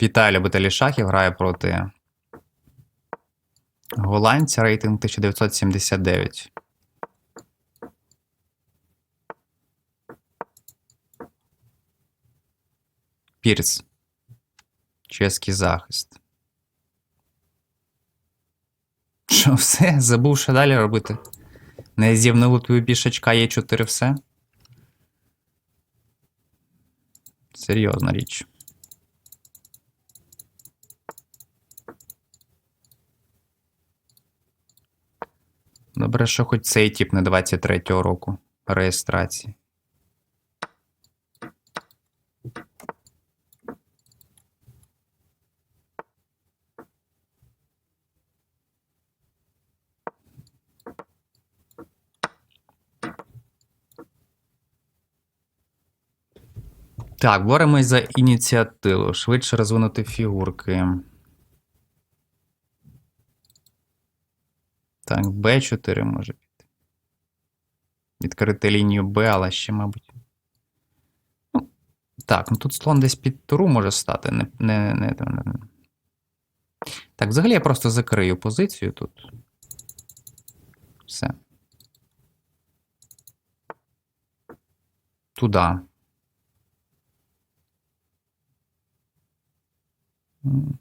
Вітаю, любителі шахів. Грає проти голландця рейтинг 1979. Пірс. Чеський захист. Що, все? Забув, що далі робити? Не з'їв на лутвою пішачка є 4 все. Серйозна річ. Добре, що хоч цей тип не 23-го року реєстрації. Так, боремось за ініціативу. Швидше розвинути фігурки. Так, Б4 може піти. Відкрити лінію Б, але ще, мабуть. Ну, так, ну тут слон десь під туру може стати. Не, не, не, не. Так, взагалі я просто закрию позицію тут. Все. Туда. М.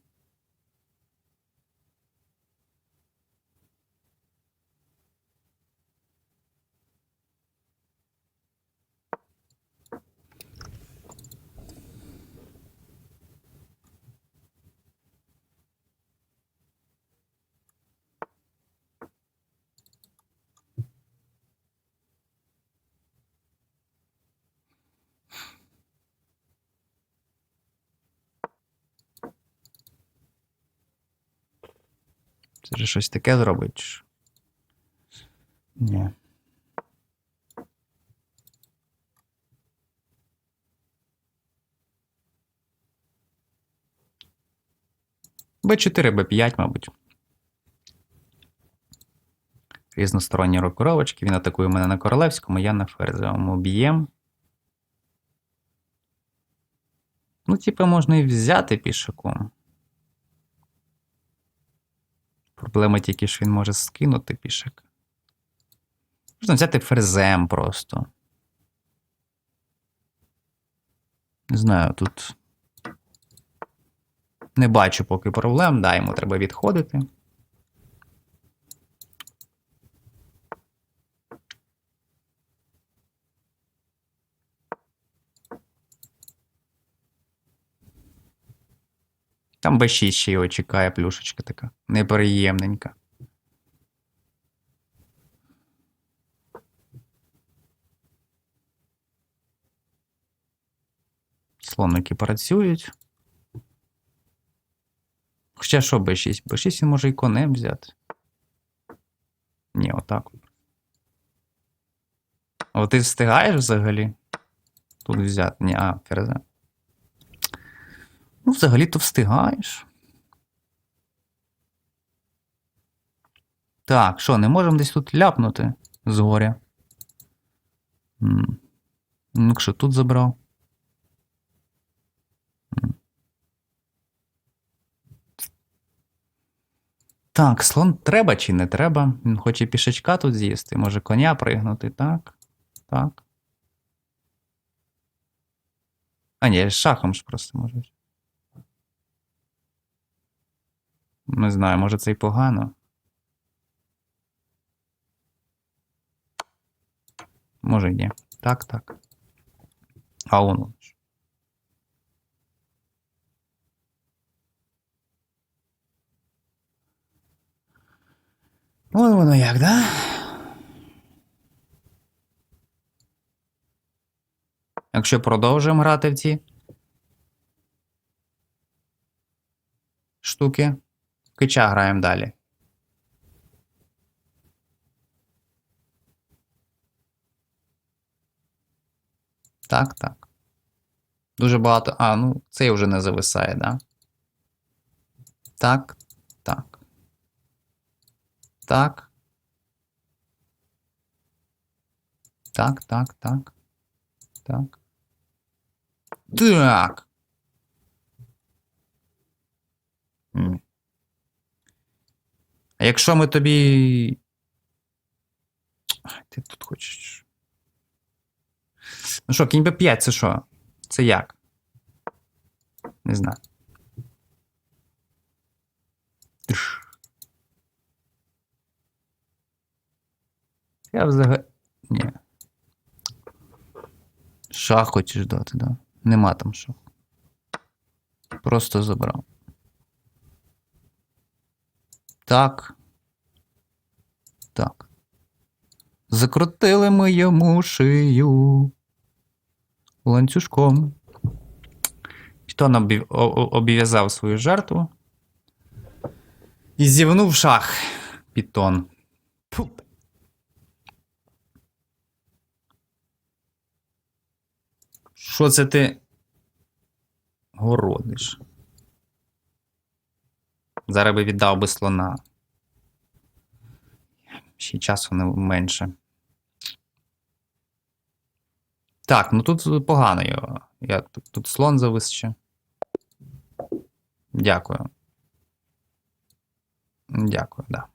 Це ж щось таке зробить? Ні. Б4, Б5, мабуть. Різносторонні рокуровочки. Він атакує мене на королевському, я на ферзовому б'єм. Ну, типу, можна і взяти пішаком. Проблема тільки, що він може скинути пішак. Можна взяти ферзем просто. Не знаю, тут. Не бачу поки проблем. Да, йому треба відходити. Там Б6 ще його чекає плюшечка така. Неприємненька. Слоники працюють. Хоча що Б6? Б6 він може і конем взяти. Ні, отак. от. Ти встигаєш взагалі? Тут взяти. Ні, а, ферзем. Ну, взагалі-то встигаєш. Так, що, не можемо десь тут ляпнути згоря? Ну, що тут забрав? Так, слон треба чи не треба? Він хоче пішачка тут з'їсти, може коня пригнути, так? Так. А ні, шахом ж просто може. Не знаю, може це й погано. Може й ні. Так, так. А воно. Вон воно як, да? Якщо продовжуємо грати в ці штуки, кича граємо далі. Так, так. Дуже багато. А, ну, цей вже не зависає, да? Так, так. Так. Так, так, так. Так. Так. Ні. А якщо ми тобі. Ти тут хочеш. Ну що, кінь Б5 це що? Це як? Не знаю. Я взагалі. Ні. Шах хочеш дати, да? Нема там шах. Просто забрав. Так. Так. Закрутили ми йому шию ланцюжком. Пітон обв'язав свою жертву. І зівнув шах. Пітон. Що це ти городиш? Зараз би віддав би слона. Ще часу не менше. Так, ну тут погано його. Я, тут, слон завис ще. Дякую. Дякую, да.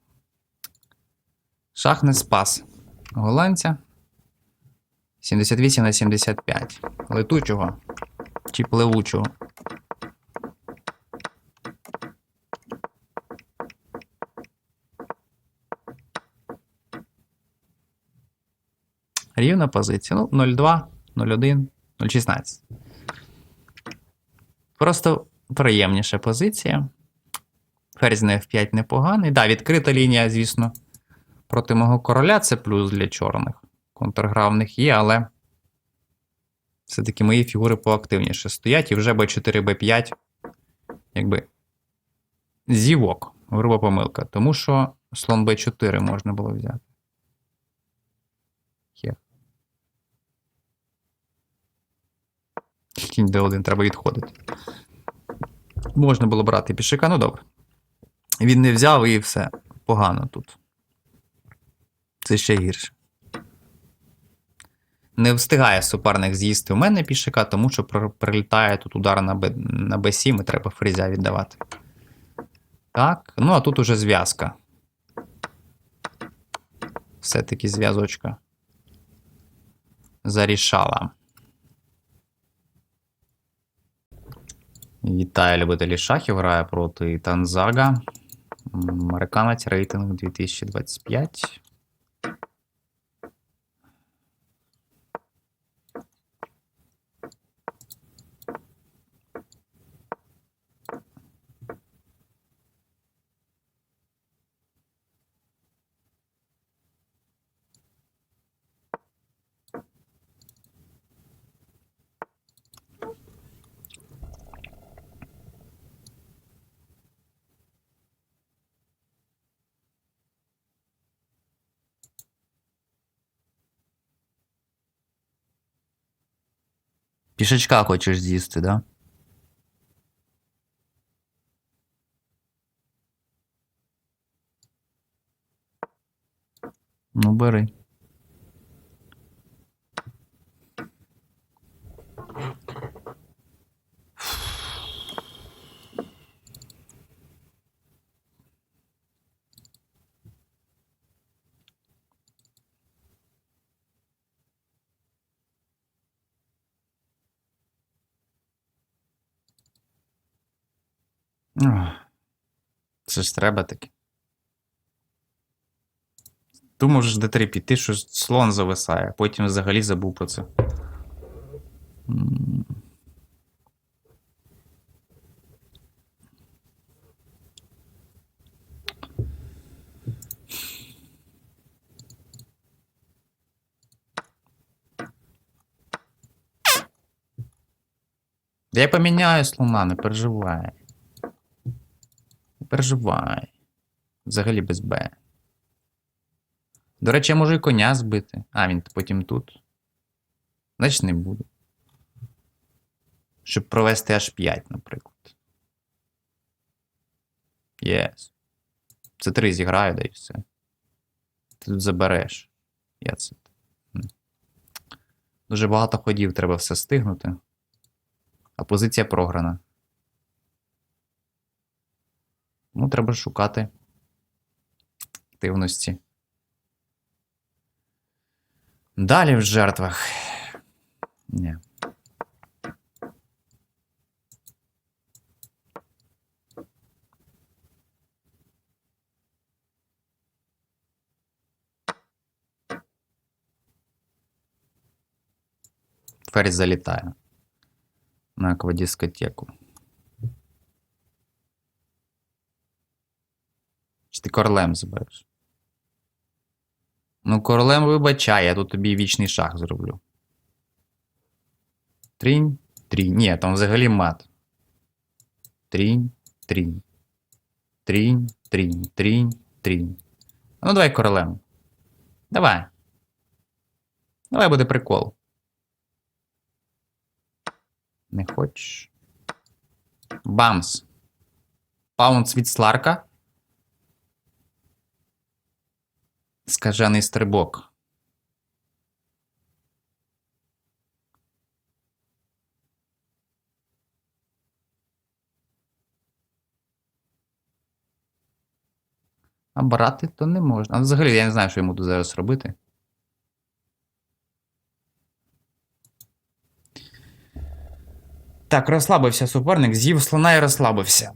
Шах не спас голландця. 78 на 75. Летучого чи пливучого. Рівна позиція. Ну, 0,2, 0,1, 0,16. Просто приємніша позиція. Ферзь на F5 непоганий. Да, відкрита лінія, звісно, проти мого короля це плюс для чорних. Контргравних є, але все-таки мої фігури поактивніше стоять, і вже b4, b5, якби зівок, груба помилка. Тому що слон b4 можна було взяти. Кінь d1 треба відходити. Можна було брати пішика, ну добре. Він не взяв і все. Погано тут. Це ще гірше. Не встигає суперник з'їсти у мене пішака, тому що прилітає тут удар на, Б, на Б7 і треба фрізя віддавати. Так, ну а тут уже зв'язка. Все-таки зв'язочка. Зарішала. Вітаю любителі шахів. Грає проти Танзага. Американець рейтинг 2025. Пішачка хочеш з'їсти, да? Ну, бери. Це ж треба таки. Ти можеш d3 піти, що слон зависає, потім взагалі забув про це. Я поміняю слона, не переживай. Переживай. Взагалі без Б. До речі, я можу і коня збити. А, він потім тут. Значить, не буду. Щоб провести аж 5, наприклад. Єс. Це 3 зіграю, да і все. Ти тут забереш. Я це. Дуже багато ходів треба все стигнути. А позиція програна. Тому треба шукати активності. Далі в жертвах. Ні. Ферзь залітає на аквадискотеку. Королем забереш? Ну, королем вибачай, я тут тобі вічний шах зроблю. Трінь, трінь. Ні, там взагалі мат. Трінь, трінь. Трінь, трінь, трінь, трінь. Ну, давай королем. Давай. Давай буде прикол. Не хочеш. Бамс. Паунс від Сларка. Скажений стрибок. А брати то не можна. Взагалі я не знаю, що йому тут зараз робити. Так, розслабився суперник, з'їв слона і розслабився.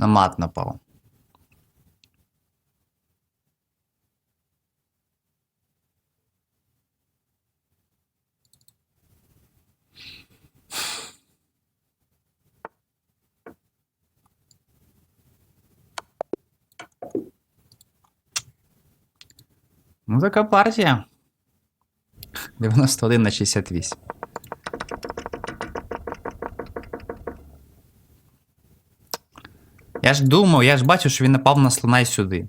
На мат напав. Ну, така партія. 91 на 68. Я ж думав, я ж бачив, що він напав на слона й сюди.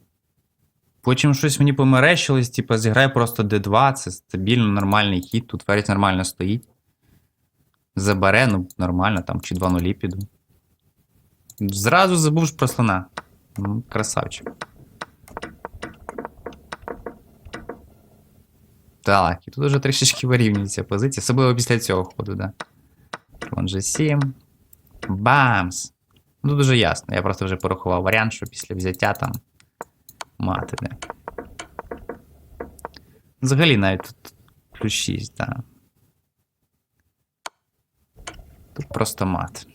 Потім щось мені померещилось, типу, зіграй просто D2, це стабільно нормальний хід, тут ферзь нормально стоїть. Забере, ну, нормально, там чи 2 нулі піду. Зразу забув про слона. Ну, красавчик. Так, і тут вже трішечки вирівнюється позиція, особливо після цього ходу, да. Слон G7. Бамс! Ну, дуже ясно. Я просто вже порахував варіант, що після взяття там мати, не. Взагалі навіть тут плюс 6, так. Тут просто мат.